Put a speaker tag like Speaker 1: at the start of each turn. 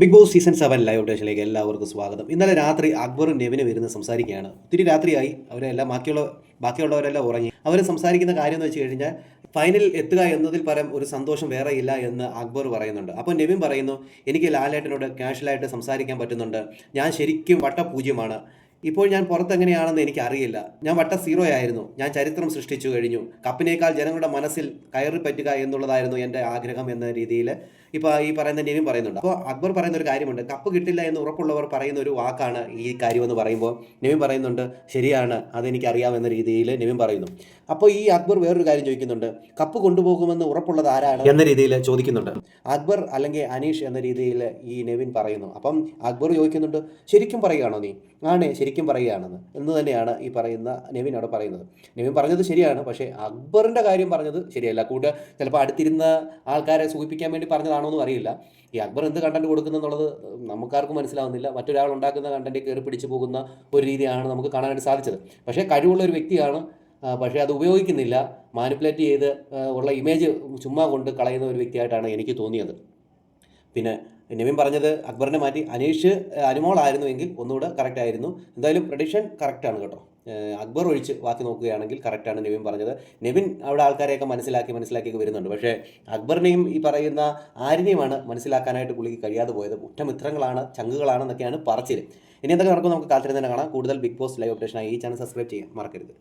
Speaker 1: Bigg Boss season seven live അപ്ഡേഷനിലേക്ക് എല്ലാവർക്കും സ്വാഗതം. ഇന്നലെ രാത്രി അക്ബറും നെവിനും ഇരുന്ന് സംസാരിക്കുകയാണ്. ഒത്തിരി രാത്രിയായി. അവരെല്ലാം ബാക്കിയുള്ള ബാക്കിയുള്ളവരെല്ലാം ഉറങ്ങി. അവർ സംസാരിക്കുന്ന കാര്യം എന്ന് വെച്ച് കഴിഞ്ഞാൽ ഫൈനലിൽ എത്തുക എന്നതിൽ പരം ഒരു സന്തോഷം വേറെ ഇല്ല എന്ന് അക്ബർ പറയുന്നുണ്ട്. അപ്പോൾ നെവിൻ പറയുന്നു എനിക്ക് ലാലേട്ടനോട് കാഷ്വലായിട്ട് സംസാരിക്കാൻ പറ്റുന്നുണ്ട്. ഞാൻ ശരിക്കും വട്ടപൂജ്യമാണ്. ഇപ്പോൾ ഞാൻ പുറത്തെങ്ങനെയാണെന്ന് എനിക്ക് അറിയില്ല ഞാൻ വട്ട സീറോ ആയിരുന്നു. ഞാൻ ചരിത്രം സൃഷ്ടിച്ചു കഴിഞ്ഞു. കപ്പിനേക്കാൾ ജനങ്ങളുടെ മനസ്സിൽ കയറി പറ്റുക എന്നുള്ളതായിരുന്നു എന്റെ ആഗ്രഹം എന്ന രീതിയിൽ ഇപ്പോൾ ഈ പറയുന്ന നിവിൻ പറയുന്നുണ്ട്. അപ്പോൾ അക്ബർ പറയുന്ന ഒരു കാര്യമുണ്ട്. കപ്പ് കിട്ടില്ല എന്ന് ഉറപ്പുള്ളവർ പറയുന്ന ഒരു വാക്കാണ് ഈ കാര്യമെന്ന് പറയുമ്പോൾ നിവിൻ പറയുന്നുണ്ട് ശരിയാണ് അതെനിക്ക് അറിയാമെന്ന രീതിയിൽ നിവിൻ പറയുന്നു. അപ്പോൾ ഈ അക്ബർ വേറൊരു കാര്യം ചോദിക്കുന്നുണ്ട്. കപ്പ് കൊണ്ടുപോകുമെന്ന് ഉറപ്പുള്ളത് ആരാണ് എന്ന രീതിയിൽ ചോദിക്കുന്നുണ്ട്. അക്ബർ അല്ലെങ്കിൽ അനീഷ് എന്ന രീതിയിൽ ഈ നെവിൻ പറയുന്നു. അപ്പം അക്ബർ ചോദിക്കുന്നുണ്ട് ശരിക്കും പറയുകയാണോ നീ? ആണേ ശരിക്കും പറയുകയാണെന്ന് എന്ന് തന്നെയാണ് ഈ പറയുന്ന നെവിൻ അവിടെ പറയുന്നത്. നെവിൻ പറഞ്ഞത് ശരിയാണ് പക്ഷേ അക്ബറിന്റെ കാര്യം പറഞ്ഞത് ശരിയല്ല. കൂട്ട് ചിലപ്പോൾ അടുത്തിരുന്ന ആൾക്കാരെ സൂചിപ്പിക്കാൻ വേണ്ടി പറഞ്ഞതാണോ എന്നും അറിയില്ല. ഈ അക്ബർ എന്ത് കണ്ടന്റ് കൊടുക്കുന്നു എന്നുള്ളത് നമുക്കാർക്കും മനസ്സിലാവുന്നില്ല. മറ്റൊരാൾ ഉണ്ടാക്കുന്ന കണ്ടന്റ് കയറി പിടിച്ചു പോകുന്ന ഒരു രീതിയാണ് നമുക്ക് കാണാനായിട്ട് സാധിച്ചത്. പക്ഷേ കഴിവുള്ള ഒരു വ്യക്തിയാണ് പക്ഷേ അത് ഉപയോഗിക്കുന്നില്ല. മാനിപ്പുലേറ്റ് ചെയ്ത് ഉള്ള ഇമേജ് ചുമ്മാ കൊണ്ട് കളയുന്ന ഒരു വ്യക്തിയായിട്ടാണ് എനിക്ക് തോന്നിയത്. പിന്നെ നിവിൻ പറഞ്ഞത് അക്ബറിനെ മാറ്റി അനീഷ് അനുമോളായിരുന്നു അനുമോളായിരുന്നുവെങ്കിൽ ഒന്നുകൂടെ കറക്റ്റ് ആയിരുന്നു. എന്തായാലും പ്രഡിക്ഷൻ കറക്റ്റാണ് കേട്ടോ. അക്ബർ ഒഴിച്ച് ബാക്കി നോക്കുകയാണെങ്കിൽ കറക്റ്റാണ് നിവിൻ പറഞ്ഞത്. നിവിൻ അവിടെ ആൾക്കാരെയൊക്കെ മനസ്സിലാക്കി മനസ്സിലാക്കിയൊക്കെ വരുന്നുണ്ട്. പക്ഷേ അക്ബറിനെയും ഈ പറയുന്ന ആരിനെയുമാണ് മനസ്സിലാക്കാനായിട്ട് പുള്ളിക്ക് കഴിയാതെ പോയത്. ഉറ്റമിത്രങ്ങളാണ് ചങ്കുകളാണെന്നൊക്കെയാണ് പറച്ചിൽ ഇനി എന്തൊക്കെ നടക്കും നമുക്ക് കാത്തിരുന്ന് തന്നെ കാണാം. കൂടുതൽ ബിഗ് ബോസ് ലൈവ് ഓപ്പറേഷനായി ഈ ചാനൽ സബ്സ്ക്രൈബ് ചെയ്യാൻ മറക്കരുത്.